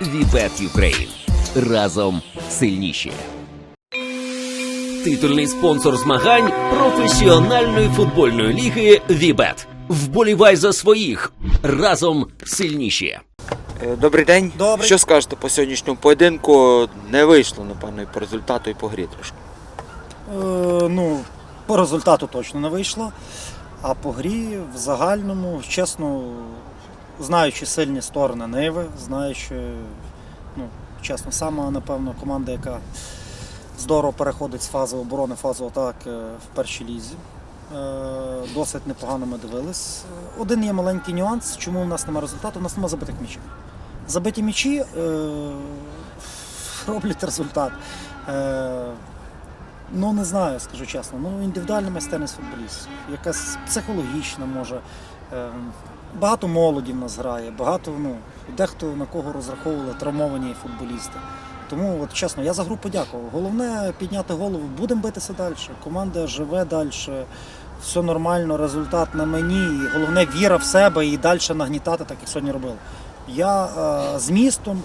Bet Ukraine. Разом сильніші. Титульний спонсор змагань професіональної футбольної ліги Вібет. Вболівай за своїх. Разом сильніші. Е, Добрий день. Добрий. Що скажете по сьогоднішньому поєдинку? Не вийшло, напевно, і по результату, і по грі трошки. Е, ну, по результату точно не вийшло. А по грі в загальному, чесно, знаючи сильні сторони Ниви, знаючи, ну, чесно, сама, напевно, команда, яка здорово переходить з фази оборони, фазу атаки в першій лізі. Е, Досить непогано ми дивились. Е, Один є маленький нюанс, чому в нас немає результату, у нас немає забитих м'ячів. Забиті м'ячі е, роблять результат. Е, Ну не знаю, скажу чесно. Ну індивідуальна майстерність футболістів, якась психологічна може. Е, Багато молоді в нас грає, багато ну, дехто на кого розраховували травмовані футболісти. Тому, от чесно, я за гру подякував. Головне підняти голову, будемо битися далі. Команда живе далі, все нормально, результат на мені. І головне віра в себе і далі нагнітати, так як сьогодні робили. Я е, з містом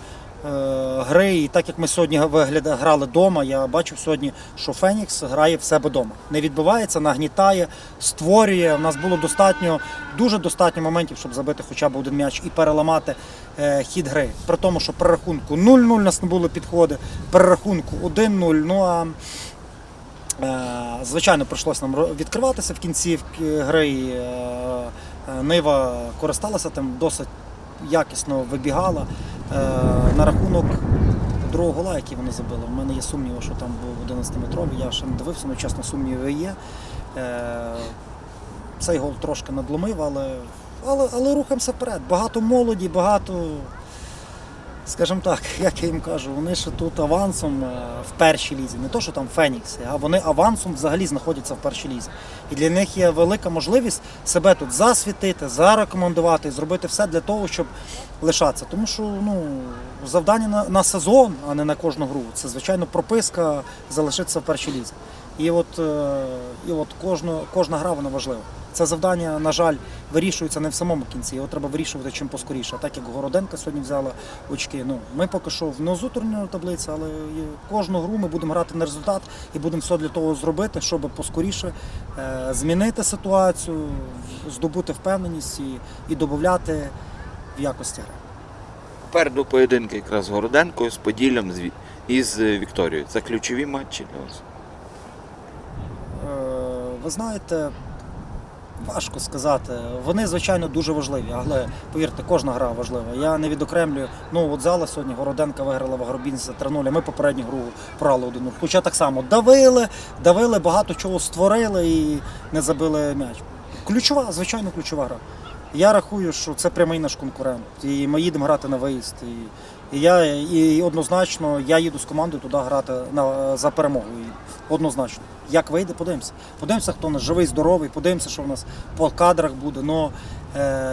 гри, і так як ми сьогодні грали вдома, я бачив сьогодні, що Фенікс грає в себе вдома. Не відбивається, нагнітає, створює. У нас було достатньо, дуже достатньо моментів, щоб забити хоча б один м'яч і переламати е, хід гри. При тому, що при рахунку 0-0 у нас не було підходи, при рахунку 1-0. Ну а Е, Звичайно, прийшлося нам відкриватися в кінці гри. е, е, Нива користалася тим, досить якісно вибігала. Е, На рахунок другого гола, який вони забили, в мене є сумніви, що там був 11-метровий. Я ще не дивився, але чесно, сумніви є. Е, Цей гол трошки надломив, але, але, але рухаємося вперед. Багато молоді, багато скажімо так, як я їм кажу, вони ще тут авансом е, в першій лізі. Не то, що там Фенікси, а вони авансом взагалі знаходяться в першій лізі. І для них є велика можливість себе тут засвітити, зарекомендувати зробити все для того, щоб лишатися. Тому що ну, завдання на, на сезон, а не на кожну гру, це звичайно прописка залишитися в першій лізі. І от, е, і от кожна, кожна гра вона важлива. Це завдання, на жаль, вирішується не в самому кінці. Його треба вирішувати чим поскоріше. Так як Городенка сьогодні взяла очки. Ну, ми поки що в низу турнірної таблиці, але кожну гру ми будемо грати на результат і будемо все для того зробити, щоб поскоріше е, змінити ситуацію, здобути впевненість і, і додати в якості гри. Попереду поєдинки якраз з Городенкою, з Поділлям і з Вікторією. Це ключові матчі для вас. Ви знаєте, важко сказати. Вони, звичайно, дуже важливі, але повірте, кожна гра важлива. Я не відокремлюю. Ну, от зала сьогодні Городенка виграла в Агробінзі 3-0, ми попередню гру програли 1-0. Хоча так само давили, давили, багато чого створили і не забили м'яч. Ключова, звичайно, ключова гра. Я рахую, що це прямий наш конкурент. І ми їдемо грати на виїзд. І, і я і однозначно я їду з командою туди грати на, за перемогу. І однозначно. Як вийде, подивимося. Подивимося, хто у нас живий, здоровий, подивимося, що в нас по кадрах буде. Но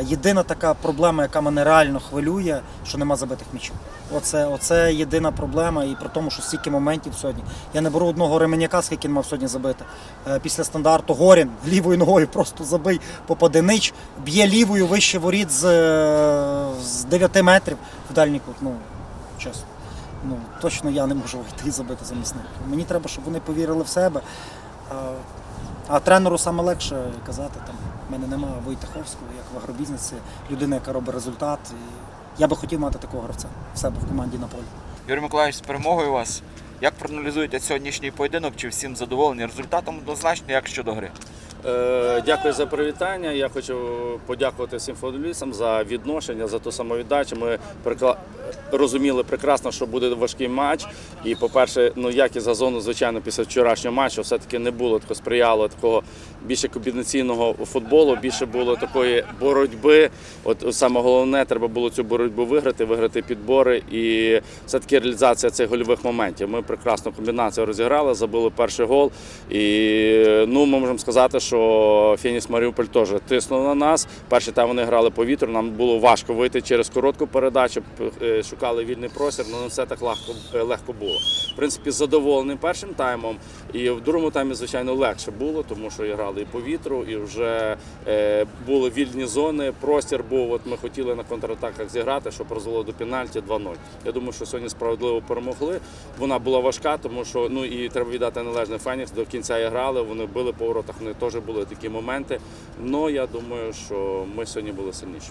єдина така проблема, яка мене реально хвилює, що нема забитих м'ячів. Оце, оце єдина проблема, і при тому, що стільки моментів сьогодні. Я не беру одного ременяка, скільки він мав сьогодні забити. Е, після стандарту Горін лівою ногою просто забий попаденич, б'є лівою вище воріт з, е, з 9 метрів в дальній кут. Ну, чесно. Ну, точно я не можу вийти і забити замість. Мені треба, щоб вони повірили в себе. А тренеру саме легше казати, там, в мене немає Войтаховського, як в агробізнесі, людина, яка робить результат. І я би хотів мати такого гравця в себе в команді на полі. Юрій Миколаївич, з перемогою вас. Як проаналізуєте сьогоднішній поєдинок? Чи всім задоволені результатом? Однозначно, як щодо гри? Е, Дякую за привітання. Я хочу подякувати всім футболістам за відношення, за ту самовіддачу. Ми прикла- розуміли прекрасно, що буде важкий матч. І, по-перше, ну як і за зону, звичайно, після вчорашнього матчу все-таки не було такого сприяло такого більше комбінаційного футболу, більше було такої боротьби. От саме головне, треба було цю боротьбу виграти, виграти підбори і все-таки реалізація цих гольових моментів. Ми прекрасну комбінацію розіграли, забили перший гол. І ну, ми можемо сказати, що Феніс Маріуполь теж тиснув на нас. Перший тайм вони грали по вітру. Нам було важко вийти через коротку передачу. е, Шукали вільний простір, але не все так легко, е, легко було. В принципі, задоволений першим таймом. І в другому таймі, звичайно, легше було, тому що грали і по вітру, і вже е, були вільні зони. Простір був. От ми хотіли на контратаках зіграти, що призвело до пенальті 2-0. Я думаю, що сьогодні справедливо перемогли. Вона була важка, тому що ну і треба віддати належне Фенікс. До кінця і грали. Вони били по воротах. Вони теж були такі моменти. Ну я думаю, що ми сьогодні були сильніші.